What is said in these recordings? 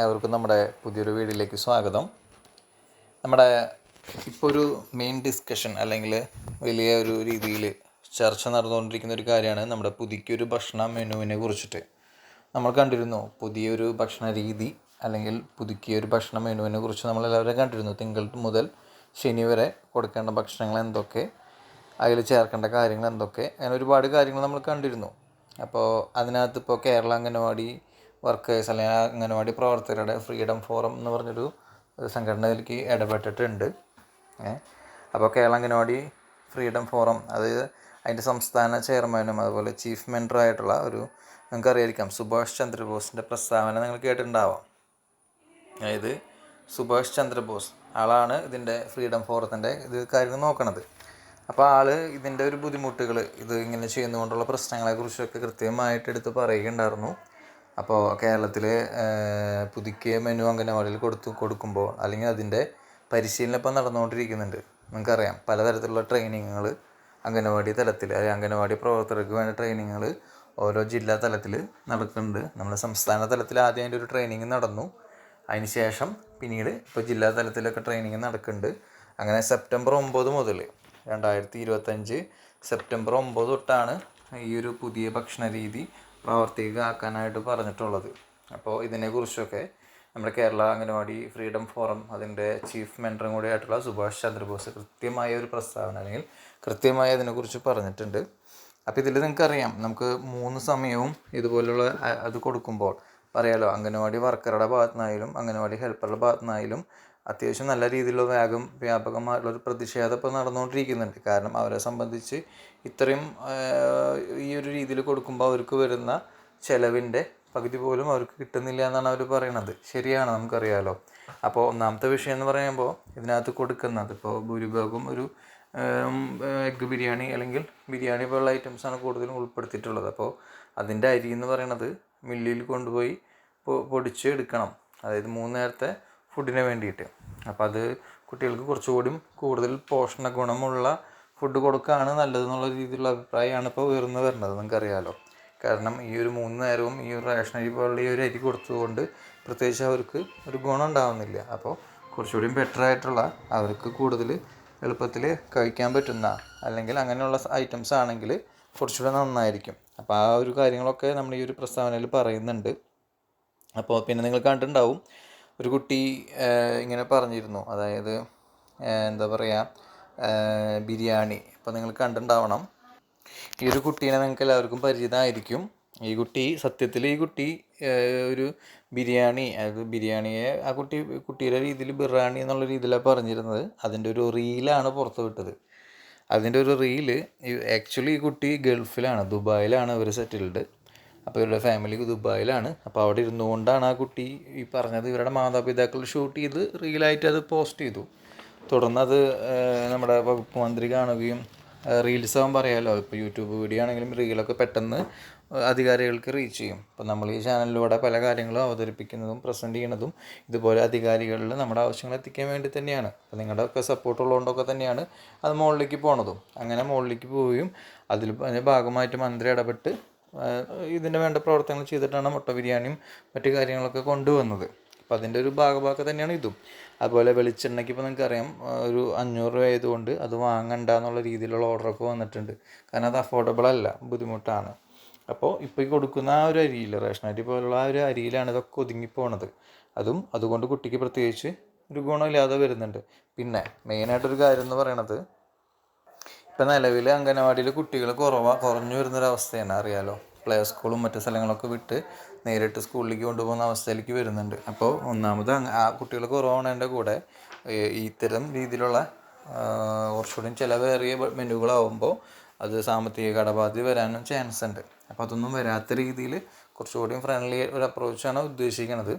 ഏവർക്കും നമ്മുടെ പുതിയൊരു വീഡിയോയിലേക്ക് സ്വാഗതം. നമ്മുടെ ഇപ്പോൾ ഒരു മെയിൻ ഡിസ്കഷൻ അല്ലെങ്കിൽ വലിയ ഒരു രീതിയിൽ ചർച്ച നടന്നുകൊണ്ടിരിക്കുന്ന ഒരു കാര്യമാണ് നമ്മുടെ പുതുക്കിയൊരു ഭക്ഷണ മെനുവിനെ കുറിച്ചിട്ട്. നമ്മൾ കണ്ടിരുന്നു പുതിയൊരു ഭക്ഷണ രീതി അല്ലെങ്കിൽ പുതുക്കിയൊരു ഭക്ഷണ മെനുവിനെ കുറിച്ച് നമ്മൾ എല്ലാവരും കണ്ടിരുന്നു. തിങ്കൾ മുതൽ ശനി വരെ കൊടുക്കേണ്ട ഭക്ഷണങ്ങൾ എന്തൊക്കെ അതിൽ ചേർക്കേണ്ട കാര്യങ്ങൾ എന്തൊക്കെ അങ്ങനെ ഒരുപാട് കാര്യങ്ങൾ നമ്മൾ കണ്ടിരുന്നു. അപ്പോൾ അതിനകത്ത് ഇപ്പോൾ കേരള അംഗനവാടി വർക്കേഴ്സ് അല്ലെങ്കിൽ അംഗനവാടി പ്രവർത്തകരുടെ ഫ്രീഡം ഫോറം എന്ന് പറഞ്ഞൊരു സംഘടനയിലേക്ക് ഇടപെട്ടിട്ടുണ്ട്. അപ്പോൾ കേരള അംഗനവാടി ഫ്രീഡം ഫോറം അതായത് അതിന്റെ സംസ്ഥാന ചെയർമാനും അതുപോലെ ചീഫ് മെന്ററായിട്ടുള്ള ഒരു നിങ്ങൾക്ക് അറിയായിരിക്കാം സുഭാഷ് ചന്ദ്രബോസിന്റെ പ്രസ്താവന നിങ്ങൾ കേട്ടിട്ടുണ്ടാവാം. അതായത് സുഭാഷ് ചന്ദ്രബോസ് ആളാണ് ഇതിന്റെ ഫ്രീഡം ഫോറത്തിന്റെ ഇത് കാര്യങ്ങൾ നോക്കണത്. അപ്പോൾ ആൾ ഇതിന്റെ ഒരു ബുദ്ധിമുട്ടുകൾ ഇത് ഇങ്ങനെ ചെയ്യുന്നതുകൊണ്ടുള്ള പ്രശ്നങ്ങളെക്കുറിച്ചൊക്കെ കൃത്യമായിട്ട് എടുത്ത് പറയുകയുണ്ടായിരുന്നു. അപ്പോൾ കേരളത്തിൽ പുതുക്കിയ മെനു അംഗനവാടിയിൽ കൊടുത്തു കൊടുക്കുമ്പോൾ അല്ലെങ്കിൽ അതിന്റെ പരിശീലനം ഇപ്പം നടന്നുകൊണ്ടിരിക്കുന്നുണ്ട്. നിങ്ങൾക്കറിയാം പലതരത്തിലുള്ള ട്രെയിനിങ്ങുകൾ അംഗനവാടി തലത്തിൽ അല്ലെങ്കിൽ അംഗനവാടി പ്രവർത്തകർക്ക് വേണ്ട ട്രെയിനിങ്ങുകൾ ഓരോ ജില്ലാ തലത്തിൽ നടക്കുന്നുണ്ട്. നമ്മുടെ സംസ്ഥാന തലത്തിൽ ആദ്യം അതിന്റെ ഒരു ട്രെയിനിങ് നടന്നു. അതിന് ശേഷം പിന്നീട് ഇപ്പോൾ ജില്ലാ തലത്തിലൊക്കെ ട്രെയിനിങ് നടക്കുന്നുണ്ട്. അങ്ങനെ സെപ്റ്റംബർ ഒമ്പത് മുതൽ രണ്ടായിരത്തി ഇരുപത്തഞ്ച് സെപ്റ്റംബർ ഒമ്പത് തൊട്ടാണ് ഈ ഒരു പുതിയ ഭക്ഷണ രീതി പ്രാവർത്തികമാക്കാനായിട്ട് പറഞ്ഞിട്ടുള്ളത്. അപ്പോൾ ഇതിനെക്കുറിച്ചൊക്കെ നമ്മുടെ കേരള അംഗനവാടി ഫ്രീഡം ഫോറം അതിന്റെ ചീഫ് മെന്ററും കൂടി ആയിട്ടുള്ള സുഭാഷ് ചന്ദ്രബോസ് കൃത്യമായ ഒരു പ്രസ്താവന അല്ലെങ്കിൽ കൃത്യമായി അതിനെക്കുറിച്ച് പറഞ്ഞിട്ടുണ്ട്. അപ്പോൾ ഇതിൽ നിങ്ങൾക്കറിയാം നമുക്ക് മൂന്ന് സമയവും ഇതുപോലുള്ള അത് കൊടുക്കുമ്പോൾ പറയാലോ അംഗനവാടി വർക്കറുടെ ഭാഗത്തുനിന്നായാലും അംഗനവാടി ഹെൽപ്പറുടെ ഭാഗത്തുനിന്നായാലും അത്യാവശ്യം നല്ല രീതിയിലുള്ള വേഗം വ്യാപകമായിട്ടുള്ളൊരു പ്രതിഷേധം ഇപ്പോൾ നടന്നുകൊണ്ടിരിക്കുന്നുണ്ട്. കാരണം അവരെ സംബന്ധിച്ച് ഇത്രയും ഈ ഒരു രീതിയിൽ കൊടുക്കുമ്പോൾ അവർക്ക് വരുന്ന ചിലവിന്റെ പകുതി പോലും അവർക്ക് കിട്ടുന്നില്ല എന്നാണ് അവർ പറയണത്. ശരിയാണ് നമുക്കറിയാലോ. അപ്പോൾ ഒന്നാമത്തെ വിഷയം എന്ന് പറയുമ്പോൾ ഇതിനകത്ത് കൊടുക്കുന്നത് ഇപ്പോൾ ഭൂരിഭാഗം ഒരു എഗ്ഗ് ബിരിയാണി അല്ലെങ്കിൽ ബിരിയാണി പോലുള്ള ഐറ്റംസാണ് കൂടുതലും ഉൾപ്പെടുത്തിയിട്ടുള്ളത്. അപ്പോൾ അതിന്റെ അരി എന്ന് പറയണത് മില്ലിൽ കൊണ്ടുപോയി പൊടിച്ച് എടുക്കണം. അതായത് മൂന്ന് നേരത്തെ ഫുഡിന് വേണ്ടിയിട്ട്. അപ്പോൾ അത് കുട്ടികൾക്ക് കുറച്ചുകൂടി കൂടുതൽ പോഷണ ഗുണമുള്ള ഫുഡ് കൊടുക്കുകയാണ് നല്ലതെന്നുള്ള രീതിയിലുള്ള അഭിപ്രായമാണ് ഇപ്പോൾ ഉയർന്നു വരുന്നത്. നിങ്ങൾക്കറിയാലോ. കാരണം ഈ ഒരു മൂന്ന് നേരവും ഈ ഒരു റേഷൻ അരി പോലുള്ള ഈ ഒരു അരി കൊടുത്തതുകൊണ്ട് പ്രത്യേകിച്ച് അവർക്ക് ഒരു ഗുണം ഉണ്ടാകുന്നില്ല അപ്പോൾ കുറച്ചുകൂടി ബെറ്റർ ആയിട്ടുള്ള അവർക്ക് കൂടുതൽ എളുപ്പത്തിൽ കഴിക്കാൻ പറ്റുന്ന അല്ലെങ്കിൽ അങ്ങനെയുള്ള ഐറ്റംസ് ആണെങ്കിൽ കുറച്ചുകൂടെ നന്നായിരിക്കും. അപ്പോൾ ആ ഒരു കാര്യങ്ങളൊക്കെ നമ്മൾ ഈ ഒരു പ്രസ്താവനയിൽ പറയുന്നുണ്ട്. അപ്പോൾ പിന്നെ നിങ്ങൾ കണ്ടിട്ടുണ്ടാവും ഒരു കുട്ടി ഇങ്ങനെ പറഞ്ഞിരുന്നു. അതായത് എന്താ പറയുക ബിരിയാണി. അപ്പോൾ നിങ്ങൾ കണ്ടിട്ടുണ്ടാവണം. ഈ ഒരു കുട്ടീനെ നിങ്ങൾക്ക് എല്ലാവർക്കും പരിചിതമായിരിക്കും. ഈ കുട്ടി സത്യത്തിൽ ഈ കുട്ടി ഒരു ബിരിയാണി അത് ബിരിയാണിയെ ആ കുട്ടി കുട്ടിയുടെ രീതിയിൽ ബിറാണി എന്നുള്ള രീതിയിലാണ് പറഞ്ഞിരുന്നത്. അതിന്റെ ഒരു റീലാണ് പുറത്തു വിട്ടത്. അതിന്റെ ഒരു റീൽ ആക്ച്വലി ഈ കുട്ടി ഗൾഫിലാണ് ദുബായിലാണ് അവർ സെറ്റിൽഡ്. അപ്പോൾ ഇവരുടെ ഫാമിലി ദുബായിലാണ്. അപ്പോൾ അവിടെ ഇരുന്നുകൊണ്ടാണ് ആ കുട്ടി ഈ പറഞ്ഞത് ഇവരുടെ മാതാപിതാക്കൾ ഷൂട്ട് ചെയ്ത് റീലായിട്ട് അത് പോസ്റ്റ് ചെയ്തു. തുടർന്ന് അത് നമ്മുടെ വകുപ്പ് മന്ത്രി കാണുകയും റീൽസ് ആവാൻ പറയാമല്ലോ ഇപ്പോൾ യൂട്യൂബ് വീഡിയോ ആണെങ്കിലും റീലൊക്കെ പെട്ടെന്ന് അധികാരികൾക്ക് റീച്ച് ചെയ്യും. അപ്പോൾ നമ്മൾ ഈ ചാനലിലൂടെ പല കാര്യങ്ങളും അവതരിപ്പിക്കുന്നതും പ്രസന്റ് ചെയ്യുന്നതും ഇതുപോലെ അധികാരികളിൽ നമ്മുടെ ആവശ്യങ്ങൾ എത്തിക്കാൻ വേണ്ടി തന്നെയാണ്. അപ്പോൾ നിങ്ങളുടെ ഒക്കെ സപ്പോർട്ട് ഉള്ളതുകൊണ്ടൊക്കെ തന്നെയാണ് അത് മുകളിലേക്ക് പോണതും. അങ്ങനെ മുകളിലേക്ക് പോവുകയും അതിൽ ഭാഗമായിട്ട് മന്ത്രി ഇടപെട്ട് ഇതിന് വേണ്ട പ്രവർത്തനങ്ങൾ ചെയ്തിട്ടാണ് മുട്ട ബിരിയാണിയും മറ്റു കാര്യങ്ങളൊക്കെ കൊണ്ടുവന്നത്. അപ്പം അതിന്റെ ഒരു ഭാഗഭാഗം തന്നെയാണ് ഇതും. അതുപോലെ വെളിച്ചെണ്ണയ്ക്ക് ഇപ്പോൾ നിങ്ങൾക്ക് അറിയാം ഒരു അഞ്ഞൂറ് രൂപ ആയതുകൊണ്ട് അത് വാങ്ങണ്ട എന്നുള്ള രീതിയിലുള്ള ഓർഡറൊക്കെ വന്നിട്ടുണ്ട്. കാരണം അത് അഫോർഡബിൾ അല്ല ബുദ്ധിമുട്ടാണ്. അപ്പോൾ ഇപ്പോൾ ഈ കൊടുക്കുന്ന ആ ഒരു അരിയിൽ റേഷൻ അരി പോലുള്ള ആ ഒരു അരിയിലാണ് ഇതൊക്കെ ഒതുങ്ങിപ്പോണത് അതും അതുകൊണ്ട് കുട്ടിക്ക് പ്രത്യേകിച്ച് ഒരു ഗുണമില്ലാതെ വരുന്നുണ്ട്. പിന്നെ മെയിനായിട്ടൊരു കാര്യം എന്ന് പറയണത് ഇപ്പം നിലവിൽ അംഗനവാടിയിൽ കുട്ടികൾ കുറവാണ് കുറഞ്ഞു വരുന്നൊരവസ്ഥയാണ് അറിയാലോ. പ്ലേ സ്കൂളും മറ്റു സ്ഥലങ്ങളൊക്കെ വിട്ട് നേരിട്ട് സ്കൂളിലേക്ക് കൊണ്ടുപോകുന്ന അവസ്ഥയിലേക്ക് വരുന്നുണ്ട്. അപ്പോൾ ഒന്നാമത് ആ കുട്ടികൾ കുറവാണതിന്റെ കൂടെ. ഇത്തരം രീതിയിലുള്ള കുറച്ചുകൂടി ചിലവേറിയ മെനുകളാവുമ്പോൾ അത് സാമ്പത്തിക കടബാധ്യത വരാനും ചാൻസ് ഉണ്ട്. അപ്പോൾ അതൊന്നും വരാത്ത രീതിയിൽ കുറച്ചുകൂടി ഫ്രണ്ട്ലി ഒരു അപ്രോച്ചാണ് ഉദ്ദേശിക്കുന്നത്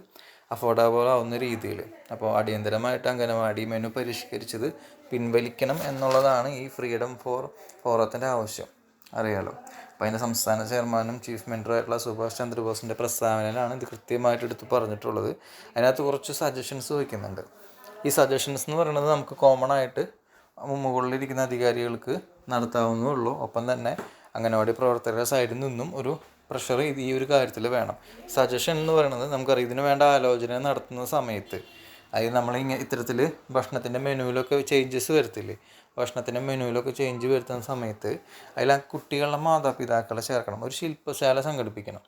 അഫോർഡബിൾ ആവുന്ന രീതിയിൽ അപ്പോൾ അടിയന്തരമായിട്ട് അംഗനവാടി മെനു പരിഷ്കരിച്ചത് പിൻവലിക്കണം എന്നുള്ളതാണ് ഈ ഫ്രീഡം ഫോർ ഫോറത്തിന്റെ ആവശ്യം. അറിയാലോ? അപ്പോൾ അതിന്റെ സംസ്ഥാന ചെയർമാനും ചീഫ് മിനിറ്ററായിട്ടുള്ള സുഭാഷ് ചന്ദ്രബോസിന്റെ പ്രസ്താവനയിലാണ് ഇത് കൃത്യമായിട്ട് എടുത്ത് പറഞ്ഞിട്ടുള്ളത്. അതിനകത്ത് കുറച്ച് സജഷൻസ് വയ്ക്കുന്നുണ്ട് ഈ സജഷൻസ് എന്ന് പറയുന്നത് നമുക്ക് കോമൺ ആയിട്ട് മുകളിലിരിക്കുന്ന അധികാരികൾക്ക് നടത്താവുന്നേ ഉള്ളൂ. ഒപ്പം തന്നെ അംഗനവാടി പ്രവർത്തകരുടെ സൈഡിൽ നിന്നും ഒരു പ്രഷർ ഈ ഒരു കാര്യത്തിൽ വേണം. സജഷൻ എന്ന് പറയുന്നത് നമുക്കറിയാം ഇതിന് വേണ്ട ആലോചന നടത്തുന്ന സമയത്ത് അതായത് നമ്മളിങ്ങനെ ഇത്തരത്തിൽ ഭക്ഷണത്തിന്റെ മെനുവിലൊക്കെ ചേഞ്ചസ് വരത്തില്ലേ? ഭക്ഷണത്തിന്റെ മെനുവിലൊക്കെ ചേഞ്ച് വരുത്തുന്ന സമയത്ത് അതിൽ ആ കുട്ടികളുടെ മാതാപിതാക്കളെ ചേർക്കണം. ഒരു ശില്പശാല സംഘടിപ്പിക്കണം.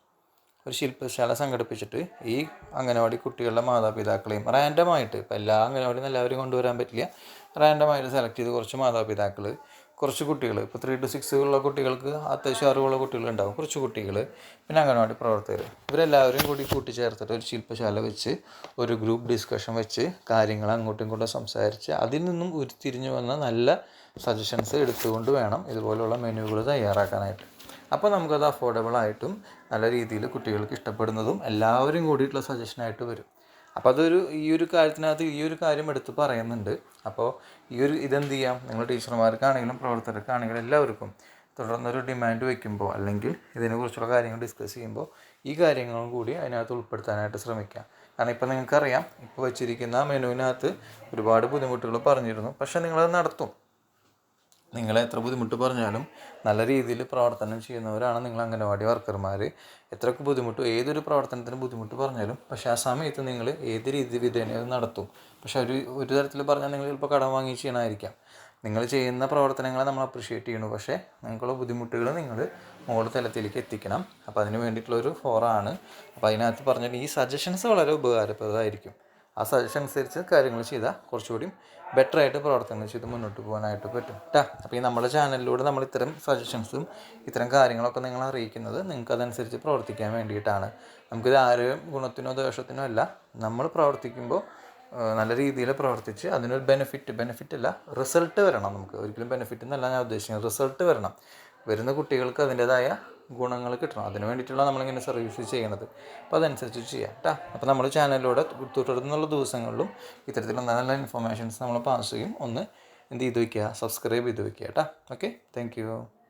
ഒരു ശില്പശാല സംഘടിപ്പിച്ചിട്ട് ഈ അംഗനവാടി കുട്ടികളുടെ മാതാപിതാക്കളെയും റാൻഡമായിട്ട് ഇപ്പോൾ എല്ലാ അംഗനവാടിയും എല്ലാവരും കൊണ്ടുവരാൻ പറ്റില്ല. റാൻഡമായിട്ട് സെലക്ട് ചെയ്ത് കുറച്ച് മാതാപിതാക്കൾ കുറച്ച് കുട്ടികൾ. ഇപ്പോൾ ത്രീ ടു സിക്സ് ഉള്ള കുട്ടികൾക്ക് അത്യാവശ്യം അറിവുള്ള കുട്ടികളുണ്ടാവും. കുറച്ച് കുട്ടികൾ. പിന്നെ അംഗനവാടി പ്രവർത്തകർ. ഇവരെല്ലാവരും കൂടി കൂട്ടിച്ചേർത്തിട്ട് ഒരു ശില്പശാല വെച്ച് ഒരു ഗ്രൂപ്പ് ഡിസ്കഷൻ വെച്ച് കാര്യങ്ങൾ അങ്ങോട്ടും ഇങ്ങോട്ടും സംസാരിച്ച് അതിൽ നിന്നും ഉരുത്തിരിഞ്ഞു വന്ന നല്ല സജഷൻസ് എടുത്തുകൊണ്ട് വേണം ഇതുപോലുള്ള മെനുകൾ തയ്യാറാക്കാനായിട്ട്. അപ്പോൾ നമുക്കത് അഫോർഡബിൾ ആയിട്ടും നല്ല രീതിയിൽ കുട്ടികൾക്ക് ഇഷ്ടപ്പെടുന്നതും എല്ലാവരും കൂടിയിട്ടുള്ള സജഷനായിട്ട് വരും. അപ്പോൾ അതൊരു ഈ ഒരു കാര്യത്തിനകത്ത് ഈ ഒരു കാര്യം എടുത്ത് പറയുന്നുണ്ട്. അപ്പോൾ ഈ ഒരു ഇതെന്ത് ചെയ്യാം? നിങ്ങൾ ടീച്ചർമാർക്കാണെങ്കിലും പ്രവർത്തകർക്കാണെങ്കിലും എല്ലാവർക്കും തുടർന്നൊരു ഡിമാൻഡ് വയ്ക്കുമ്പോൾ അല്ലെങ്കിൽ ഇതിനെക്കുറിച്ചുള്ള കാര്യങ്ങൾ ഡിസ്കസ് ചെയ്യുമ്പോൾ ഈ കാര്യങ്ങളും കൂടി അതിനകത്ത് ഉൾപ്പെടുത്താനായിട്ട് ശ്രമിക്കാം. കാരണം ഇപ്പോൾ നിങ്ങൾക്കറിയാം ഇപ്പോൾ വെച്ചിരിക്കുന്ന മെനുവിനകത്ത് ഒരുപാട് ബുദ്ധിമുട്ടുകൾ പറഞ്ഞിരുന്നു. പക്ഷേ നിങ്ങളത് നടത്തും. നിങ്ങൾ എത്ര ബുദ്ധിമുട്ട് പറഞ്ഞാലും നല്ല രീതിയിൽ പ്രവർത്തനം ചെയ്യുന്നവരാണ് നിങ്ങൾ അംഗനവാടി വർക്കർമാർ എത്രയൊക്കെ ബുദ്ധിമുട്ട് ഏതൊരു പ്രവർത്തനത്തിന് ബുദ്ധിമുട്ട് പറഞ്ഞാലും പക്ഷേ ആ സമയത്ത് നിങ്ങൾ ഏത് രീതി വിധേന നടത്തും. പക്ഷെ ഒരു ഒരു തരത്തിൽ പറഞ്ഞാൽ നിങ്ങൾ ചിലപ്പോൾ കടം വാങ്ങി ചെയ്യണമായിരിക്കാം നിങ്ങൾ ചെയ്യുന്ന പ്രവർത്തനങ്ങളെ നമ്മൾ അപ്രിഷ്യേറ്റ് ചെയ്യണു പക്ഷേ നിങ്ങൾക്കുള്ള ബുദ്ധിമുട്ടുകൾ നിങ്ങൾ മുകളിൽ തലത്തിലേക്ക് എത്തിക്കണം. അപ്പോൾ അതിന് വേണ്ടിയിട്ടുള്ളൊരു ഫോറാണ് അപ്പോൾ അതിനകത്ത് പറഞ്ഞിട്ട് ഈ സജഷൻസ് വളരെ ഉപകാരപ്രദമായിരിക്കും. ആ സജഷൻ അനുസരിച്ച് കാര്യങ്ങൾ ചെയ്താൽ കുറച്ചുകൂടി ബെറ്റർ ആയിട്ട് പ്രവർത്തനങ്ങൾ ചെയ്ത് മുന്നോട്ട് പോകാനായിട്ട് പറ്റും. കേട്ടോ അപ്പോൾ ഈ നമ്മുടെ ചാനലിലൂടെ നമ്മൾ ഇത്തരം സജഷൻസും ഇത്തരം കാര്യങ്ങളൊക്കെ നിങ്ങൾ അറിയിക്കുന്നത് നിങ്ങൾക്ക് അതനുസരിച്ച് പ്രവർത്തിക്കാൻ വേണ്ടിയിട്ടാണ്. നമുക്കിത് ആരും ഗുണത്തിനോ ദോഷത്തിനോ അല്ല. നമ്മൾ പ്രവർത്തിക്കുമ്പോൾ നല്ല രീതിയിൽ പ്രവർത്തിച്ച് അതിനൊരു ബെനിഫിറ്റ് ബെനിഫിറ്റ് അല്ല റിസൾട്ട് വരണം നമുക്ക്. ഒരിക്കലും ബെനിഫിറ്റ് എന്നല്ല ഞാൻ ഉദ്ദേശിക്കുന്നത് റിസൾട്ട് വരണം. വരുന്ന കുട്ടികൾക്ക് അതിന്റെതായ ഗുണങ്ങൾ കിട്ടണം. അതിന് വേണ്ടിയിട്ടുള്ള നമ്മളിങ്ങനെ സർവീസ് ചെയ്യണത്. അപ്പോൾ അതനുസരിച്ച് ചെയ്യാം കേട്ടോ അപ്പോൾ നമ്മൾ ചാനലിലൂടെ തുടർന്നുള്ള ദിവസങ്ങളിലും ഇത്തരത്തിലുള്ള നല്ല ഇൻഫർമേഷൻസ് നമ്മൾ പാസ് ചെയ്യും. ഒന്ന് എന്ത് ചെയ്ത് വയ്ക്കുക സബ്സ്ക്രൈബ് ചെയ്ത് വയ്ക്കുക കേട്ടോ ഓക്കെ താങ്ക്